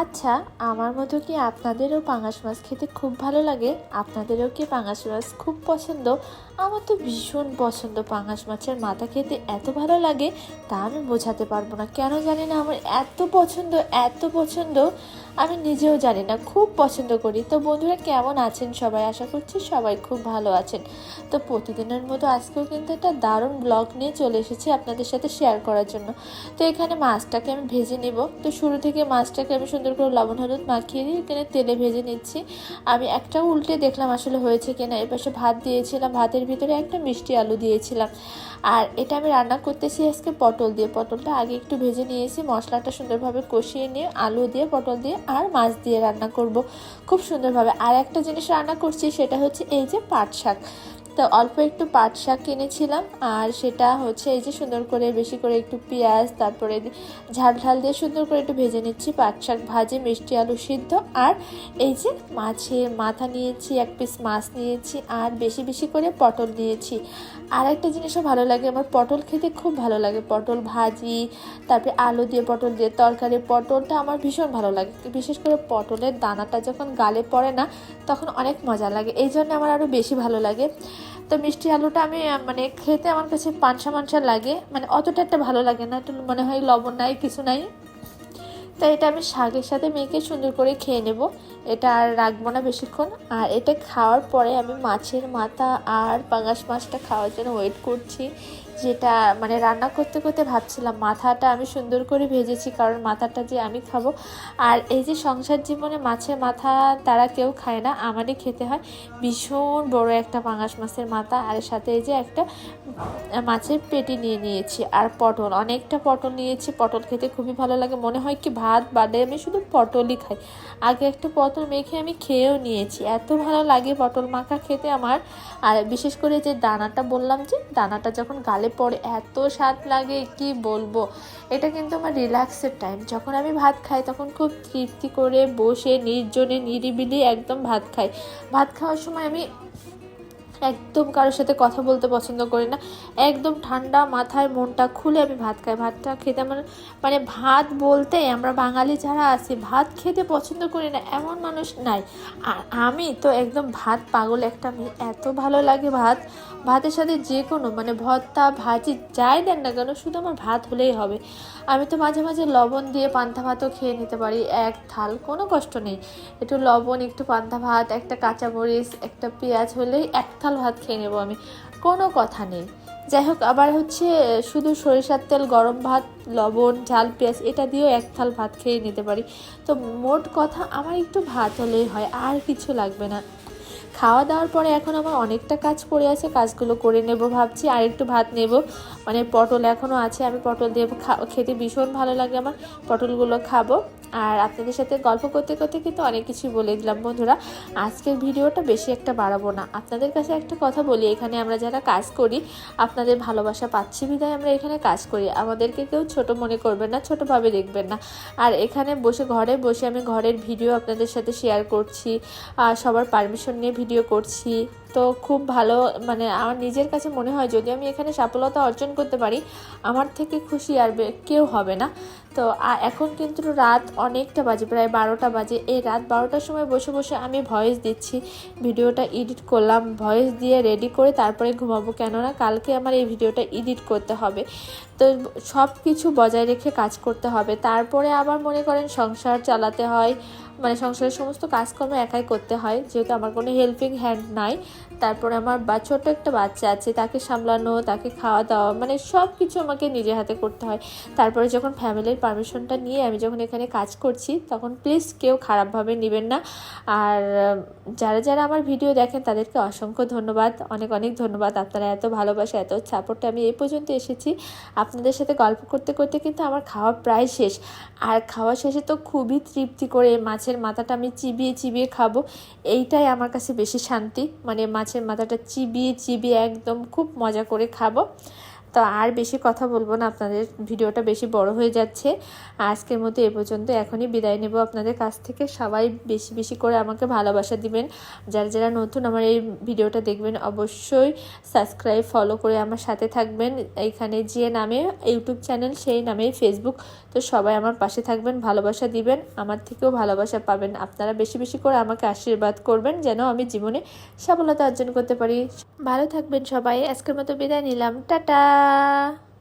আচ্ছা আমার মতো কি আপনাদেরও পাঙাশ মাছ খেতে খুব ভালো লাগে? আপনাদেরও কি পাঙাশ মাছ খুব পছন্দ? আমার তো ভীষণ পছন্দ পাঙাশ মাছের মাথা খেতে এত ভালো লাগে, তা আমি বোঝাতে পারব না। কেন জানি না, আমার এত পছন্দ এত পছন্দ। আমি নিজেও জানি না, খুব পছন্দ করি। তো বন্ধুরা, কেমন আছেন সবাই? আশা করছি সবাই খুব ভালো আছেন। তো প্রতিদিনের মতো আজকেও কিন্তু একটা দারুণ ব্লগ নিয়ে চলে এসেছি আপনাদের সাথে শেয়ার করার জন্য। তো এখানে মাছটাকে আমি ভেজে নেব। তো শুরু থেকে মাছটাকে আমি সুন্দর করে লবণ, হলুদ মাখিয়ে দিয়ে এখানে তেলে ভেজে নিচ্ছি। আমি একটা উল্টে দেখলাম আসলে হয়েছে কিনা। এর পাশে ভাত দিয়েছিলাম, ভাতের ভিতরে একটা মিষ্টি আলু দিয়েছিলাম। আর এটা আমি রান্না করতেছি আজকে পটল দিয়ে। পটলটা আগে একটু ভেজে নিয়েছি, মশলাটা সুন্দরভাবে কষিয়ে নিয়ে আলু দিয়ে, পটল দিয়ে আর মাছ দিয়ে রান্না করব খুব সুন্দরভাবে। আর একটা জিনিস রান্না করছি, সেটা হচ্ছে এই যে পাট শাক। তো অল্প একটু পাট শাক কিনেছিলাম আর সেটা হচ্ছে এই যে সুন্দর করে বেশি করে একটু পেঁয়াজ, তারপরে ঝাল ঝাল দিয়ে সুন্দর করে একটু ভেজে নিচ্ছি, পাট শাক ভাজি, মিষ্টি আলু সিদ্ধ, আর এই যে মাছের মাথা নিয়েছি, এক পিস মাছ নিয়েছি, আর বেশি বেশি করে পটল নিয়েছি। আর একটা জিনিসও ভালো লাগে, আমার পটল খেতে খুব ভালো লাগে। পটল ভাজি, তারপরে আলু দিয়ে পটল দিয়ে তরকারি, পটলটা আমার ভীষণ ভালো লাগে। বিশেষ করে পটলের দানাটা যখন গালে পড়ে না, তখন অনেক মজা লাগে। এই জন্য আমার আরও বেশি ভালো লাগে। তো মিষ্টি আলুটা আমি মানে খেতে আমার কাছে পানসা মানসা লাগে। মানে অতটা একটা ভালো লাগে না মনে হয় লবণ নাই, কিছু নাই। তাই এটা আমি শাকের সাথে মেখে সুন্দর করে খেয়ে নেব। এটা আর রাখব না বেশিক্ষণ। আর এটা খাওয়ার পরে আমি মাছের মাথা আর পাঙাশ মাছটা খাওয়ার জন্য ওয়েট করছি। যেটা মানে রান্না করতে করতে ভাবছিলাম, মাথাটা আমি সুন্দর করে ভেজেছি কারণ মাথাটা যে আমি খাব। আর এই যে সংসার জীবনে মাছের মাথা তারা কেউ খায় না, আমারই খেতে হয়। ভীষণ বড় একটা পাঙাশ মাছের মাথা। আর সাথে এই যে একটা মাছের পেটি নিয়ে নিয়েছি আর পটল। অনেকটা পটল নিয়েছি। পটল খেতে খুবই ভালো লাগে। মনে হয় কি ভাত বাদে আমি শুধু পটলই খাই। আগে একটা পটল মেখে আমি খেয়েও নিয়েছি। এত ভালো লাগে পটল মাখা খেতে আমার। আর বিশেষ করে যে দানাটা বললাম যে, দানাটা যখন গালে পড়ে, এত স্বাদ লাগে, কি বলব? এটা কিন্তু আমার রিল্যাক্সের টাইম যখন আমি ভাত খাই, তখন খুব তৃপ্তি করে বসে, নির্জনে, নিরিবিলি একদম ভাত খাই। ভাত খাওয়ার সময় আমি একদম কারোর সাথে কথা বলতে পছন্দ করি না। একদম ঠান্ডা মাথায় মনটা খুলে আমি ভাত খাই। ভাতটা খেতে আমার মানে ভাত বলতে আমরা বাঙালি যারা আছি, ভাত খেতে পছন্দ করি না এমন মানুষ নাই। আর আমি তো একদম ভাত পাগল একটা মেয়ে। এত ভালো লাগে ভাত। ভাতের সাথে যে কোনো মানে ভর্তা, ভাজি, যাই দেন না কেন, শুধু আমার ভাত হলেই হবে। আমি তো মাঝে মাঝে লবণ দিয়ে পান্তা ভাতও খেয়ে নিতে পারি। এক থাল কোনো কষ্ট নেই। একটু লবণ, একটু পান্তা ভাত, একটা কাঁচামরিচ, একটা পেঁয়াজ হলেই এক থাল ভাত খেয়ে নেব আমি। কোনো কথা নেই। যাই হোক, আবার হচ্ছে শুধু সরিষার তেল, গরম ভাত, লবণ, ঝাল, পেঁয়াজ, এটা দিয়েও এক থাল ভাত খেয়ে নিতে পারি। তো মোট কথা, আমার একটু ভাত হলেই হয়, আর কিছু লাগবে না। খাওয়া দাওয়ার পরে এখন আমার অনেকটা কাজ পড়ে আছে, কাজগুলো করে নেব ভাবছি, আর একটু ভাত নেব। মানে পটল এখনও আছে, আমি পটল দিয়ে খেতে ভীষণ ভালো লাগে আমার, পটলগুলো খাব। আর আপনাদের সাথে গল্প করতে করতে কিন্তু অনেক কিছুই বলে দিলাম বন্ধুরা। আজকের ভিডিওটা বেশি একটা বাড়াবো না। আপনাদের কাছে একটা কথা বলি, এখানে আমরা যারা কাজ করি, আপনাদের ভালোবাসা পাচ্ছি বিদায় আমরা এখানে কাজ করি। আমাদেরকে কেউ ছোট মনে করবেন না, ছোটোভাবে দেখবেন না। আর এখানে বসে, ঘরে বসে আমি ঘরের ভিডিও আপনাদের সাথে শেয়ার করছি সবার পারমিশন নিয়ে ভিডিও করছি। তো খুব ভালো মানে আমার নিজের কাছে মনে হয় যদি আমি এখানে সফলতা অর্জন করতে পারি, আমার থেকে খুশি আর কেউ হবে না। তো এখন কিন্তু রাত অনেকটা বাজে, প্রায় বারোটা বাজে। এই রাত বারোটার সময় বসে বসে আমি ভয়েস দিচ্ছি। ভিডিওটা এডিট করলাম ভয়েস দিয়ে রেডি করে তারপরে ঘুমাবো। কেননা কালকে আমার এই ভিডিওটা এডিট করতে হবে। তো সব কিছু বজায় রেখে কাজ করতে হবে। তারপরে আবার মনে করেন সংসার চালাতে হয় মানে সংসারের সমস্ত কাজকর্ম একাই করতে হয়, যেহেতু আমার কোনো হেল্পিং হ্যান্ড নাই। তারপরে আমার বা ছোট একটা বাচ্চা আছে, তাকে সামলানো, তাকে খাওয়া দাওয়া মানে সব কিছু আমাকে নিজের হাতে করতে হয়। তারপরে যখন ফ্যামিলির পারমিশনটা নিয়ে আমি যখন এখানে কাজ করছি, তখন প্লিজ কেউ খারাপভাবে নেবেন না। আর যারা যারা আমার ভিডিও দেখেন, তাদেরকে অসংখ্য ধন্যবাদ। অনেক অনেক ধন্যবাদ। আপনারা এত ভালোবাসা, এত সাপোর্টে আমি এই পর্যন্ত এসেছি। আপনাদের সাথে গল্প করতে করতে কিন্তু আমার খাওয়া প্রায় শেষ। আর খাওয়া শেষে তো খুবই তৃপ্তি করে মাছের মাথাটা আমি চিবিয়ে চিবিয়ে খাব। এইটাই আমার কাছে বেশি শান্তি। মানে মাছের মাথাটা চিবিয়ে চিবিয়ে একদম খুব মজা করে খাব। তো আর বেশি কথা বলব না, আপনাদের ভিডিওটা বেশি বড় হয়ে যাচ্ছে। আজকের মতো এ পর্যন্ত, এখনই বিদায় নেব আপনাদের কাছ থেকে। সবাই বেশি বেশি করে আমাকে ভালোবাসা দিবেন। যারা যারা নতুন আমার এই ভিডিওটা দেখবেন, অবশ্যই সাবস্ক্রাইব, ফলো করে আমার সাথে থাকবেন। এইখানে যে নামে ইউটিউব চ্যানেল, সেই নামে ফেসবুক। তো সবাই আমার পাশে থাকবেন, ভালোবাসা দিবেন, আমার থেকেও ভালোবাসা পাবেন। আপনারা বেশি বেশি করে আমাকে আশীর্বাদ করবেন, যেন আমি জীবনে সফলতা অর্জন করতে পারি। ভালো থাকবেন সবাই। আজকের মতো বিদায় নিলাম। টাটা! Dadah.